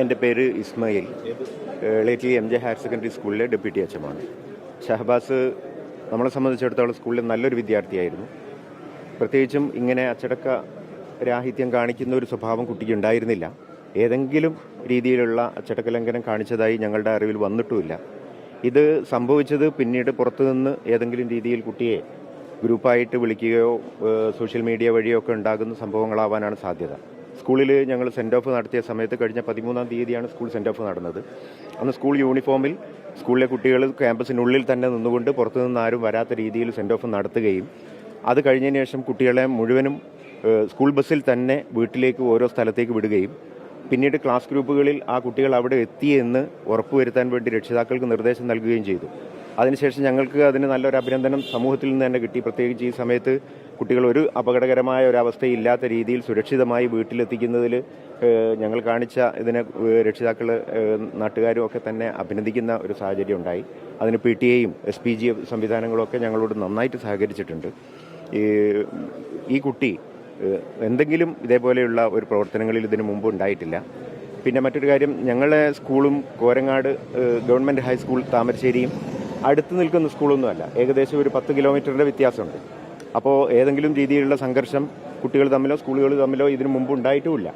എന്റെ പേര് Ismail. Elettil M J higher secondary സ്കൂളിലെ ഡെപ്യൂട്ടി എച്ചമാണ് ഷഹബാസ് നമ്മളെ സംബന്ധിച്ചിടത്തോളം സ്കൂളിലെ നല്ലൊരു വിദ്യാർത്ഥിയായിരുന്നു. പ്രത്യേകിച്ചും ഇങ്ങനെ അച്ചടക്ക രാഹിത്യം കാണിക്കുന്ന ഒരു സ്വഭാവം കുട്ടിക്ക് ഉണ്ടായിരുന്നില്ല. ഏതെങ്കിലും രീതിയിലുള്ള അച്ചടക്ക ലംഘനം കാണിച്ചതായി ഞങ്ങളുടെ അറിവിൽ വന്നിട്ടുമില്ല. ഇത് സംഭവിച്ചത് പിന്നീട് പുറത്തുനിന്ന് ഏതെങ്കിലും രീതിയിൽ കുട്ടിയെ ഗ്രൂപ്പായിട്ട് വിളിക്കുകയോ സോഷ്യൽ മീഡിയ വഴിയോ ഒക്കെ ഉണ്ടാകുന്ന സംഭവങ്ങളാവാനാണ് സാധ്യത. സ്കൂളിൽ ഞങ്ങൾ സെൻഡ് ഓഫ് നടത്തിയ സമയത്ത് കഴിഞ്ഞ പതിമൂന്നാം തീയതിയാണ് സ്കൂൾ സെൻഡ് ഓഫ് നടന്നത്. അന്ന് സ്കൂൾ യൂണിഫോമിൽ സ്കൂളിലെ കുട്ടികൾ ക്യാമ്പസിനുള്ളിൽ തന്നെ നിന്നുകൊണ്ട് പുറത്തുനിന്ന് ആരും വരാത്ത രീതിയിൽ സെൻഡ് ഓഫ് നടത്തുകയും അത് കഴിഞ്ഞതിന് ശേഷം കുട്ടികളെ മുഴുവനും സ്കൂൾ ബസ്സിൽ തന്നെ വീട്ടിലേക്ക് ഓരോ സ്ഥലത്തേക്ക് വിടുകയും പിന്നീട് ക്ലാസ് ഗ്രൂപ്പുകളിൽ ആ കുട്ടികൾ അവിടെ എത്തിയെന്ന് ഉറപ്പുവരുത്താൻ വേണ്ടി രക്ഷിതാക്കൾക്ക് നിർദ്ദേശം നൽകുകയും ചെയ്തു. അതിനുശേഷം ഞങ്ങൾക്ക് അതിന് നല്ലൊരു അഭിനന്ദനം സമൂഹത്തിൽ നിന്ന് തന്നെ കിട്ടി. പ്രത്യേകിച്ച് ഈ സമയത്ത് കുട്ടികൾ ഒരു അപകടകരമായ ഒരു അവസ്ഥയില്ലാത്ത രീതിയിൽ സുരക്ഷിതമായി വീട്ടിലെത്തിക്കുന്നതിൽ ഞങ്ങൾ കാണിച്ച ഇതിനെ രക്ഷിതാക്കൾ നാട്ടുകാരും ഒക്കെ തന്നെ അഭിനന്ദിക്കുന്ന ഒരു സാഹചര്യം ഉണ്ടായി. അതിന് പി ടി എയും എസ് പി ജി സംവിധാനങ്ങളും ഒക്കെ ഞങ്ങളോട് നന്നായിട്ട് സഹകരിച്ചിട്ടുണ്ട്. ഈ കുട്ടി എന്തെങ്കിലും ഇതേപോലെയുള്ള ഒരു പ്രവർത്തനങ്ങളിൽ ഇതിനു മുമ്പ് ഉണ്ടായിട്ടില്ല. പിന്നെ മറ്റൊരു കാര്യം ഞങ്ങളെ സ്കൂളും കോരങ്ങാട് ഗവൺമെന്റ് ഹൈസ്കൂൾ താമരശ്ശേരിയും അടുത്ത് നിൽക്കുന്ന സ്കൂളൊന്നുമല്ല ഏകദേശം ഒരു പത്ത് കിലോമീറ്ററിന്റെ വ്യത്യാസമുണ്ട്. അപ്പോൾ ഏതെങ്കിലും രീതിയിലുള്ള സംഘർഷം കുട്ടികൾ തമ്മിലോ സ്കൂളുകൾ തമ്മിലോ ഇതിനു മുമ്പ് ഉണ്ടായിട്ടുമില്ല.